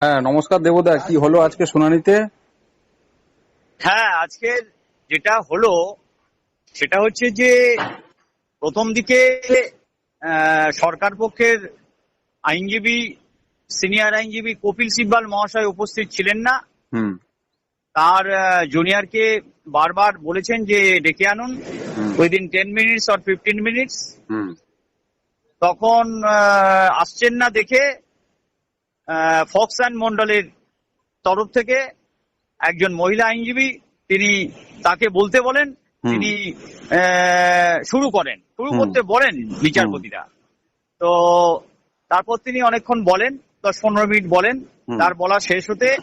হ্যাঁ নমস্কার দেবদা কি হলো আজকে শুনানিতে? হ্যাঁ আজকে যেটা হলো সেটা হচ্ছে যে প্রথম দিকে সরকার পক্ষের আইনজীবী সিনিয়র আইনজীবী কপিল সিব্বাল মহাশয় উপস্থিত ছিলেন না। হুম। তার জুনিয়রকে বারবার বলেছেন যে ডেকে আনুন। Within ten minutes or fifteen minutes. Hmm. তখন আসছেন না দেখে ফক্স অ্যান্ড মন্ডলের তরফ থেকে একজন মহিলা আইনজীবী তিনি তাকে বলতে বলেন তিনি আহ, শুরু করেন। শুরু করতে বলেন বিচারপতিরা। তো তারপর তিনি অনেকক্ষণ বলেন দশ পনেরো মিনিট বলেন তার বলা শেষ হতে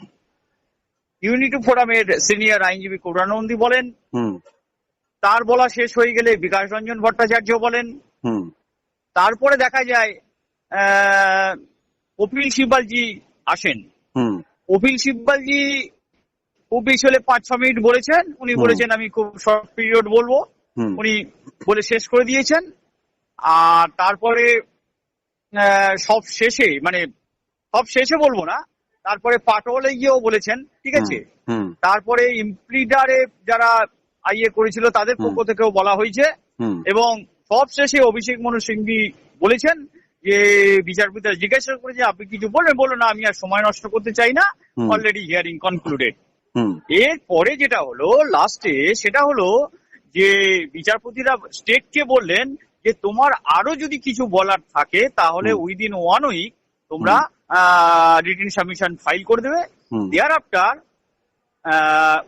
ইউনিটি ফোরামের সিনিয়র আইনজীবী করুণানন্দী বলেন তার বলা শেষ হয়ে গেলে বিকাশ রঞ্জন ভট্টাচার্য বলেন। তারপরে দেখা যায় আহ, কপিল সিব্বালজি আসেন। কপিল সিব্বালজি খুব বেশি হলে পাঁচ ছ মিনিট বলেছেন। উনি বলেছেন আমি খুব শর্ট পিরিয়ড বলব। উনি বলে শেষ করে দিয়েছেন। আর তারপরে সব শেষে মানে সব শেষে বলব না তারপরে পাটওয়ালে গিয়েও বলেছেন ঠিক আছে? তারপরে ইমপ্লিডারে যারা আইএ করেছিল তাদের পক্ষ থেকেও বলা হয়েছে। এবং সব শেষে অভিষেক মনু সিংভি বলেছেন যে বিচারপতি জিজ্ঞাসা করে যে আপনি কিছু বলবেন? বলো না আমি আর সময় নষ্ট করতে চাই না। Already hearing concluded hmm. এরপরে যেটা হলো লাস্টে সেটা হলো যে বিচারপতিরা স্টেটকে বললেন যে তোমার আরও যদি কিছু বলার থাকে তাহলে উইদিন ওয়ান উইক তোমরা রিটেন সাবমিশন ফাইল করে দেবে। দেয়ার আফটার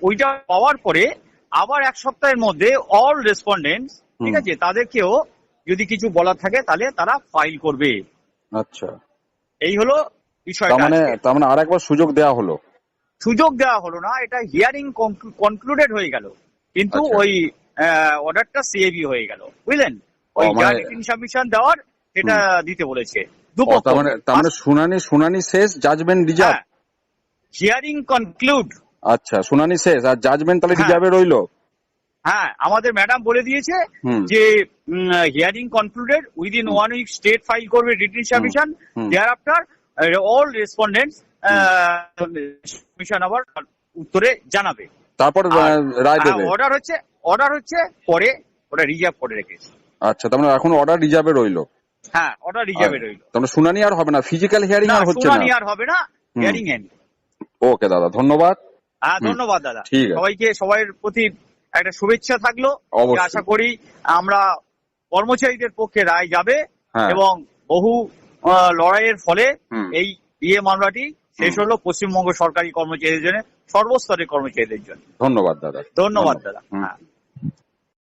ওইটা পাওয়ার পরে আবার এক সপ্তাহের মধ্যে অল রেসপন্ডেন্টস ঠিক আছে তাদেরকেও যদি কিছু বলার থাকে তাহলে তারা ফাইল করবে। আচ্ছা। এই হলো বিষয়টা মানে। তার মানে আরেকবার সুযোগ দেওয়া হলো? সুযোগ দেওয়া হলো না এটা হিয়ারিং কনক্লুডেড হয়ে গেল। কিন্তু আচ্ছা। ওই অর্ডারটা সিএবি হয়ে গেল বুঝলেন? ওই ও, মানে- দেওয়ার সেটা দিতে বলেছে। মানে মানে শুনানি শুনানি শেষ জাজমেন্ট রিজার্ভ হিয়ারিং কনক্লুড আচ্ছা শুনানি শেষ আর জাজমেন্ট তাহলে হ্যাঁ। রিজার্ভে রইল? হ্যাঁ আমাদের ম্যাডাম বলে দিয়েছে যে hearing concluded within one week state file করবে written submission. Thereafter all respondents submission আবার উত্তরে জানাবে। তারপর রায় দেবে। অর্ডার হচ্ছে অর্ডার হচ্ছে পরে ওটা রিজার্ভ করে রেখেছে আচ্ছা তার মানে এখন অর্ডার রিজার্ভে রইল। হ্যাঁ অর্ডার রিজার্ভে রইল। তার মানে শুনানি আর হবে না ফিজিক্যাল হিয়ারিং আর হচ্ছে না। শুনানি আর হবে না হিয়ারিং এন্ড ওকে দাদা ধন্যবাদ। হ্যাঁ ধন্যবাদ দাদা। সবাইকে সবার প্রতি একটা শুভেচ্ছা থাকল। আশা করি আমরা কর্মচারীদের পক্ষে রায় যাবে হ্যাঁ। এবং বহু লড়াইয়ের ফলে এই বিয়ে মামলাটি শেষ। হলো পশ্চিমবঙ্গ সরকারি কর্মচারীদের জন্য সর্বস্তরের কর্মচারীদের জন্য। ধন্যবাদ দাদা। ধন্যবাদ দাদা। হ্যাঁ।